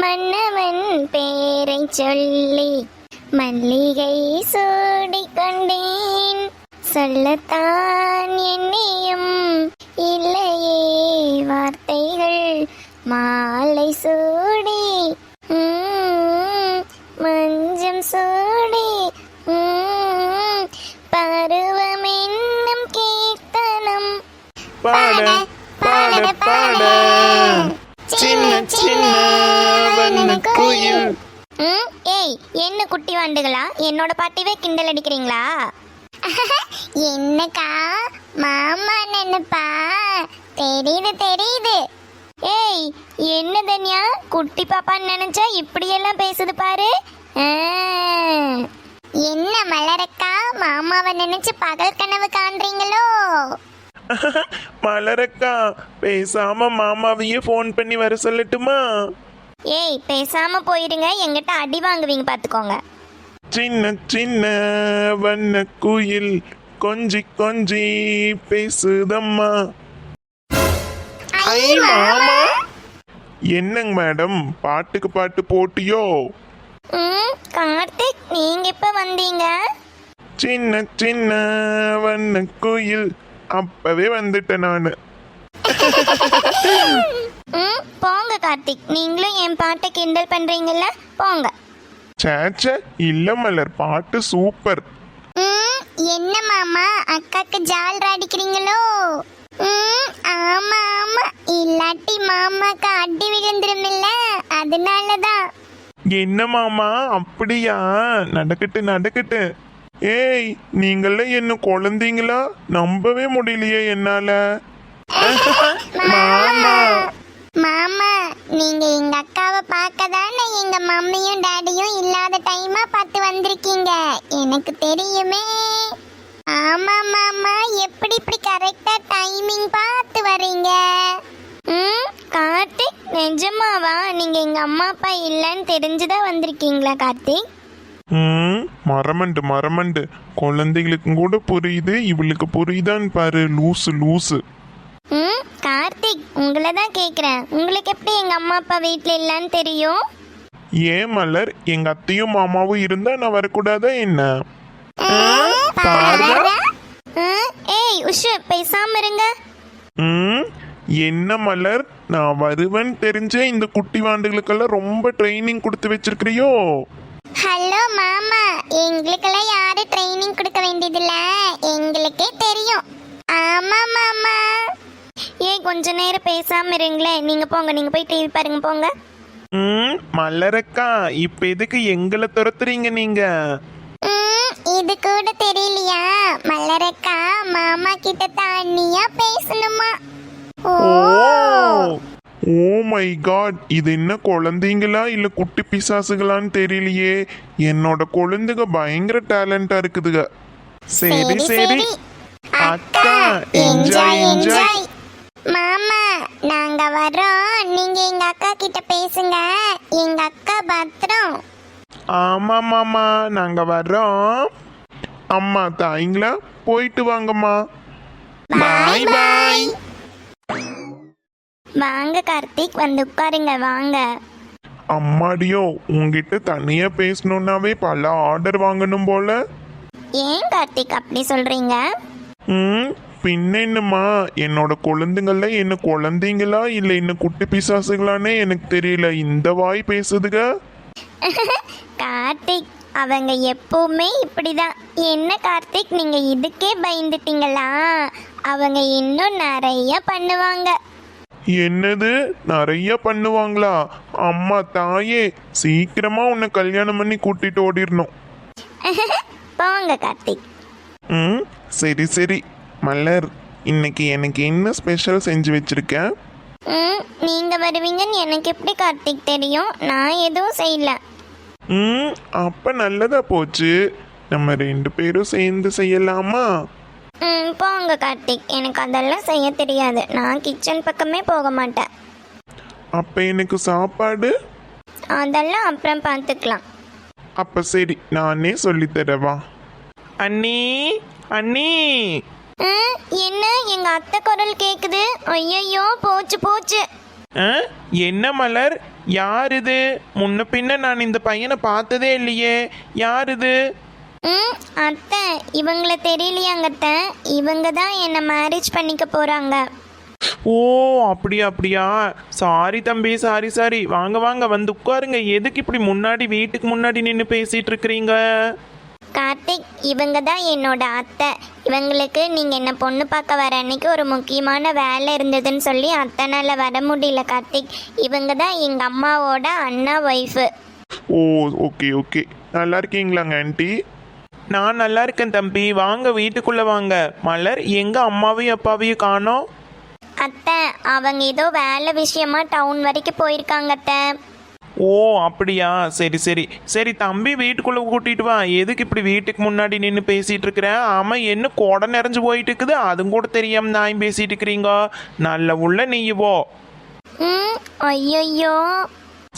மன்னவன் பேரை சொல்லி மல்லிகை சூடிக்கொண்டேன். சொல்லத்தான் என்னையும் இல்லையே வார்த்தைகள் மாலை சூடி குட்டி வாண்டுகளா? என்னோட பாட்டிவே கிண்டல் அடிக்கிறீங்களா? என்னக்கா? மாமா நினைப்பா? தெரியுது தெரியுது. ஏய் என்ன தனியா? குட்டி பாப்பான்னு நினைச்சா இப்படியெல்லாம் பேசுது பாரு. என்ன மலரக்கா? மாமாவை நினைச்சு பகல் கனவு காண்றீங்களோ? மலரக்கா பேசாம மாமாவையே ஃபோன் பண்ணி வர சொல்லட்டுமா? ஏய் பேசாம போயிருங்க. எங்கிட்ட அடி வாங்குவீங்க பாத்துக்கோங்க. சின்ன சின்ன வண்ண குயில் கொஞ்சி கொஞ்சி பேசுதம்மா. என்னங்க மேடம் பாட்டுக்கு பாட்டு போட்டியோ? கார்த்திக் நீங்க இப்ப வந்தீங்க? சின்ன சின்ன வண்ண குயில் அப்பவே வந்துட்டேன் நானு. போங்க கார்த்திக் நீங்களும் என் பாட்டை கிண்டல் பண்றீங்கல்ல போங்க. சேச்ச இல்ல மலர் பாட்டு சூப்பர். ம் என்ன மாமா அக்காக்கு ஜால் அடிக்கிறீங்களோ? ம் ஆமா ஆமா. இல்லாட்டி மாமாக்கு அடி விழுந்துருமில்ல? அதனாலதான் என்ன மாமா அப்படியா? நடக்கட்டு நடக்கட்டு. ஏய் நீங்கள என்ன குழந்தைங்களா? நம்பவே முடியலையே என்னால. மாமா. மாமா நீங்க எங்க அக்காவை பார்க்க தானே எங்க மம்மியும் டாடியும் இல்லாத டைமா பார்த்து வந்திருக்கீங்க. எனக்கு தெரியுமே. ஆமா மாமா எப்படி இப்படி கரெக்டா டைமிங் பார்த்து வர்றீங்க? ம் கார்த்திக் நிஜமாவா? நீங்க எங்க அம்மா அப்பா இல்லைன்னு தெரிஞ்சுதான் வந்திருக்கீங்களா கார்த்திக் ம் மரமண்டு மரமண்டு. குழந்தைகளுக்கும் கூட புரியுது இவளுக்கு புரியுதான்னு பாரு லூசு லூசு. ம் கார்த்திக் உங்களை தான் கேட்குறேன் உங்களுக்கு எப்படி எங்க அம்மா அப்பா வீட்டில் இல்லைன்னு தெரியும்? ஏன் மலர்? எங்க அத்தையும் மாமாவும் இருந்தா நான் வரக்கூடாதா என்ன? பாரா? ஏய் உஷு பேசாம இருங்க. ம் என்ன மலர்? நான் வருவேன்னு தெரிஞ்சே இந்த குட்டி வாண்டுகளுக்கெல்லாம் ரொம்ப ட்ரைனிங் கொடுத்து வச்சிருக்கிறியோ? ஹலோ மாமா. எங்களுக்கெல்லாம் யாரும் ட்ரைனிங் கொடுக்க வேண்டியதில்ல. எங்களுக்கே தெரியும் ஆமா மாமா ஏய் கொஞ்ச நேரம் பேசாம இருங்களேன் நீங்க போங்க நீங்க போய் டிவி பாருங்க போங்க. ம் மலரக்கா இப்ப எதுக்கு எங்களை துரத்துறீங்க நீங்க? ம், இது கூட தெரியலையா? மலரக்கா மாமா கிட்ட தண்ணியா பேசணுமா? ஓ. ஓ. மை காட் இது என்ன குழந்தைங்களா இல்ல குட்டி பிசாசுகளான்னு தெரியலையே? என்னோட குழந்தைங்க பயங்கர டேலண்டா இருக்குதுங்க சரி சரி அக்கா என்ஜாய் என்ஜாய் மாமா நாங்க வரோம் நீங்க எங்க அக்கா கிட்ட பேசுங்க. எங்க அக்கா பத்திரம். ஆமா மாமா நாங்க வர்றோம். அம்மா தாய்ங்களா? போயிட்டு வாங்கம்மா. பாய் பாய். வாங்க கார்த்திக். வந்து உட்காருங்க வாங்க. அம்மாடியோ உங்ககிட்ட தனியா பேசணும்னாவே பல ஆர்டர் வாங்கணும் போல. ஏன் கார்த்திக் அப்படி சொல்றீங்க? ம் பின்ன என்னம்மா என்னோட குழந்தைங்கள என்ன குழந்தைங்களா? இல்ல என்ன குட்டி பிசாசுகளானே எனக்கு தெரியல. இந்த வாய் பேசுதுக. கார்த்திக் அவங்க எப்பவுமே இப்படிதான். என்ன கார்த்திக் நீங்க இதுக்கே பயந்துட்டீங்களா? அவங்க இன்னும் நிறைய பண்ணுவாங்க. என்னது? நிறைய பண்ணுவாங்களா? அம்மா தாயே சீக்கிரமா உன்னை கல்யாணம் பண்ணி கூட்டிட்டு ஓடிரணும். போங்க கார்த்திக். ம் சரி சரி. மலர் இன்னைக்கு எனக்கு என்ன ஸ்பெஷல் செஞ்சு வச்சிருக்க? ம் நீங்க வருவீங்கன்னு எனக்கு எப்படி கார்த்திக் தெரியும்? நான் எதுவும் செய்யல. ம் அப்ப நல்லதா போச்சு. நம்ம ரெண்டு பேரும் சேர்ந்து செய்யலாமா? ம் போங்க கார்த்திக். எனக்கு அதெல்லாம் செய்ய தெரியாது. நான் கிச்சன் பக்கமே போக மாட்டேன். அப்ப எனக்கு சாப்பாடு? அதெல்லாம் அப்புறம் பார்த்துக்கலாம். அப்ப சரி நானே சொல்லித் தரவா? அண்ணி அண்ணி! என்ன எங்க அத்தை குரல் கேக்குது? ஐயையோ போச்சு போச்சு? என்ன மலர்? யார் இது? முன்ன பின்ன நான் இந்த பையனை பார்த்ததே இல்லையே. யார் இது? ம் அத்தை இவங்கள தெரியலையாங்க அத்தை இவங்க தான் என்னை மேரேஜ் பண்ணிக்க போகிறாங்க ஓ அப்படியா அப்படியா. சாரி தம்பி சாரி சாரி வாங்க வாங்க வந்து உட்காருங்க. எதுக்கு இப்படி முன்னாடி வீட்டுக்கு முன்னாடி நின்று பேசிட்டு இருக்கிறீங்க? இவங்க தான் என்னோட அத்தை. இவங்களுக்கு நீங்கள் என்ன பொண்ணு பார்க்க வர அன்னைக்கு ஒரு முக்கியமான வேலை இருந்ததுன்னு சொல்லி அத்தனால வர முடியல கார்த்திக். இவங்க தான் எங்கள் அம்மாவோட அண்ணா ஒய்ஃபு ஓ ஓகே ஓகே நல்லா இருக்கீங்களாங்க ஆன்ட்டி நான் நல்லா இருக்கேன் தம்பி. வாங்க வீட்டுக்குள்ள வாங்க. மலர் எங்க அம்மாவையும் அப்பாவையும் காணோம்? அத்தை அவங்க ஏதோ வேலை விஷயமா டவுன் வரைக்கும் போயிருக்காங்க அத்தை. ஓ அப்படியா? சரி சரி. சரி தம்பி வீட்டுக்குள்ள கூட்டிட்டு வா. எதுக்கு இப்படி வீட்டுக்கு முன்னாடி நின்று பேசிட்டு இருக்கிற? ஆமா என்ன கொடை நிறைஞ்சு போயிட்டு இருக்குது. அதுவும் கூட தெரியாம நான் பேசிட்டு இருக்கிறீங்க? நல்ல உள்ள நீயுவோ ஐயோ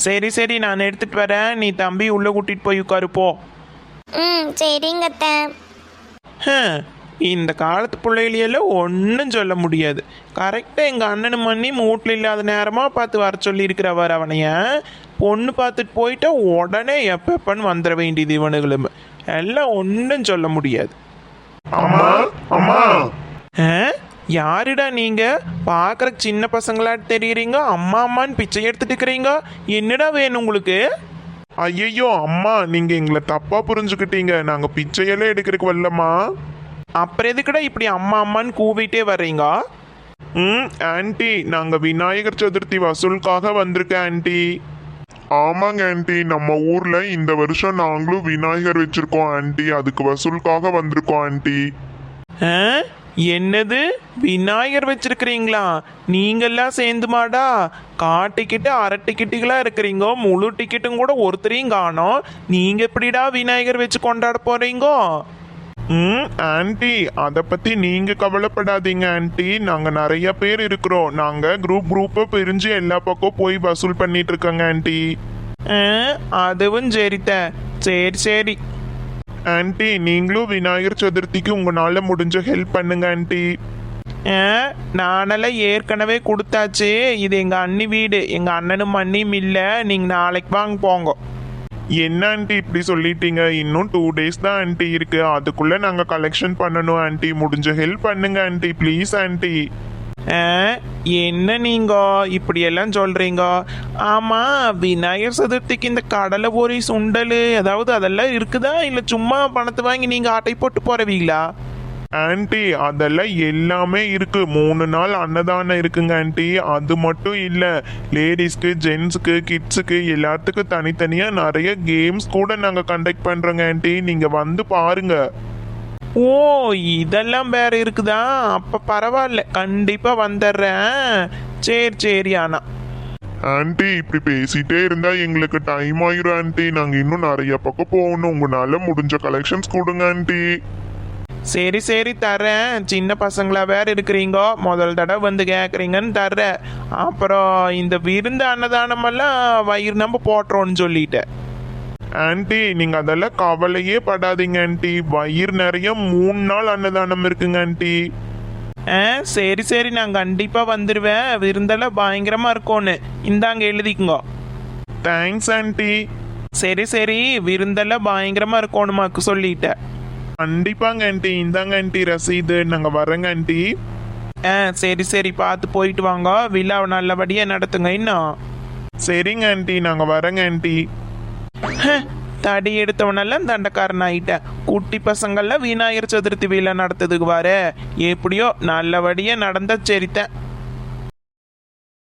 சரி சரி நான் எடுத்துட்டு வரேன். நீ தம்பி உள்ள கூட்டிட்டு போய் உட்காரு போ. ம் சரிங்க இந்த காலத்து பிள்ளைகளெல்லாம் ஒன்றும் சொல்ல முடியாது. கரெக்டாக எங்கள் அண்ணனும் மண்ணி மூட்டில் இல்லாத நேரமாக பார்த்து வர சொல்லியிருக்கிறவர் அவனைய. பொண்ணு பார்த்துட்டு போயிட்டா உடனே எப்பப்பன்னு வந்துட வேண்டியது இவனுங்களும் எல்லாம் ஒன்றும் சொல்ல முடியாது. அம்மா அம்மா. ஆ? யாருடா நீங்க? பார்க்கறக்கு சின்ன பசங்களா தெரியுறீங்க? அம்மா அம்மான்னு பிச்சை எடுத்துட்டு இருக்கிறீங்க என்னடா வேணும் உங்களுக்கு? ஐயையோ அம்மா நீங்க எங்களை தப்பா புரிஞ்சுக்கிட்டீங்க. நாங்க பிச்சையெல்லாம் எடுக்கிறதுக்கு வரலம்மா. அப்புறம் எதுக்குடா இப்படி அம்மா அம்மான்னு கூவிட்டே வர்றீங்க? ம் ஆன்ட்டி நாங்க விநாயகர் சதுர்த்தி வசூலுக்காக வந்திருக்கேன் ஆன்ட்டி ஆமாங்க ஆன்ட்டி நம்ம ஊர்ல இந்த வருஷம் நாங்களும் விநாயகர் வச்சிருக்கோம் ஆன்ட்டி அதுக்கு வசூலுக்காக வந்திருக்கோம் ஆன்ட்டி ஆ? என்னது? விநாயகர் வச்சிருக்கிறீங்களா? நீங்கெல்லாம் சேர்ந்துமாடா? கால் டிக்கெட்டு அரை டிக்கெட்டுகளா இருக்கிறீங்க. முழு டிக்கெட்டும் கூட ஒருத்தரையும் காணோம். நீங்க எப்படிடா விநாயகர் வச்சு கொண்டாட போறீங்கோ? ம் ஆன்ட்டி அதை பத்தி நீங்க கவலைப்படாதீங்க ஆன்ட்டி நாங்க நிறைய பேர் இருக்கிறோம். நாங்க குரூப் குரூப்பா பிரிஞ்சு எல்லா பக்கம் போய் வசூல் பண்ணிட்டு இருக்கோங்க ஆன்ட்டி அதுவும் சரித்த சரி சரி. ஆன்ட்டி நீங்களும் விநாயகர் சதுர்த்திக்கு உங்களால முடிஞ்ச ஹெல்ப் பண்ணுங்க ஆன்ட்டி நானெல்லாம் ஏற்கனவே கொடுத்தாச்சு. இது எங்க அண்ணி வீடு. எங்க அண்ணனும் அண்ணியும் இல்லை. நீங்க நாளைக்கு வாங்க போங்க. என்ன ஆண்டி இப்படி சொல்லிட்டீங்க? இன்னும் டூ டேஸ் தான் ஆண்டி இருக்கு. அதுக்குள்ள நாங்க கலெக்ஷன் பண்ணணும் ஆண்டி முடிஞ்ச ஹெல்ப் பண்ணுங்க ஆண்டி ப்ளீஸ் ஆண்டி ஆ, என்ன நீங்க இப்படியெல்லாம் சொல்றீங்க? ஆமா விநாயகர் சதுர்த்திக்கு இந்த கடலை பொறி சுண்டல் அதாவது அதெல்லாம் இருக்குதா? இல்ல சும்மா பணத்தை வாங்கி நீங்க ஆட்டை போட்டு போறவீங்களா? ஆன்ட்டி அதெல்லாம் எல்லாமே இருக்கு. மூணு நாள் அன்னதானம் இருக்குங்க ஆன்ட்டி அது மட்டும் இல்ல லேடிஸ்க்கு ஜென்ஸுக்கு கிட்ஸுக்கு எல்லாத்துக்கும் தனித்தனியா நிறைய கேம்ஸ் கூட நாங்க கண்டக்ட் பண்றோங்க ஆன்ட்டி நீங்க வந்து பாருங்க. ஓ இதெல்லாம் வேற இருக்குதா? அப்ப பரவாயில்ல. கண்டிப்பா வந்துடுறேன். சரி சரி ஆனா. ஆன்ட்டி இப்படி பேசிட்டே இருந்தா எங்களுக்கு டைம் ஆயிரும் ஆன்ட்டி நாங்க இன்னும் நிறைய பக்கம் போகணும். உங்களால முடிஞ்ச கலெக்ஷன்ஸ் கொடுங்க ஆன்ட்டி சரி சரி தரேன் சின்ன பசங்களா வேற இருக்கிறீங்க. முதல் தடவை வந்து கேட்குறீங்கன்னு தர்றேன் அப்புறம் இந்த விருந்து அன்னதானமெல்லாம் வயிறு நம்ம போட்டுறோன்னு சொல்லிட்டேன். ஆன்ட்டி நீங்க அதெல்லாம் கவலையே படாதீங்க ஆன்ட்டி வயிறு நிறைய மூணு நாள் அன்னதானம் இருக்குங்க ஆன்ட்டி ஆ சரி சரி. நான் கண்டிப்பாக வந்துடுவேன் விருந்தெல்லாம் பயங்கரமாக இருக்கும்னு. இந்தாங்க எழுதிக்குங்க. தேங்க்ஸ் ஆன்ட்டி சரி சரி. விருந்தெல்லாம் பயங்கரமாக இருக்கணுமாக்கு சொல்லிட்டேன். கண்டிப்பாங்க ஆன்ட்டி இந்தாங்க ஆன்ட்டி ரசீது. நாங்க வரேங்க ஆன்ட்டி ஆ சரி சரி. பார்த்து போயிட்டு வாங்க. விழாவை நல்லபடியாக நடத்துங்க இன்னும். சரிங்க ஆன்ட்டி நாங்க வரேங்க ஹ, தடி எடுத்தவனெல்லாம் தண்டக்காரன் ஆயிட்டேன் குட்டி பசங்கள்லாம் விநாயகர் சதுர்த்தி விழா நடத்ததுக்கு வாரு. எப்படியோ நல்லபடியாக நடந்தா சரித்தேன்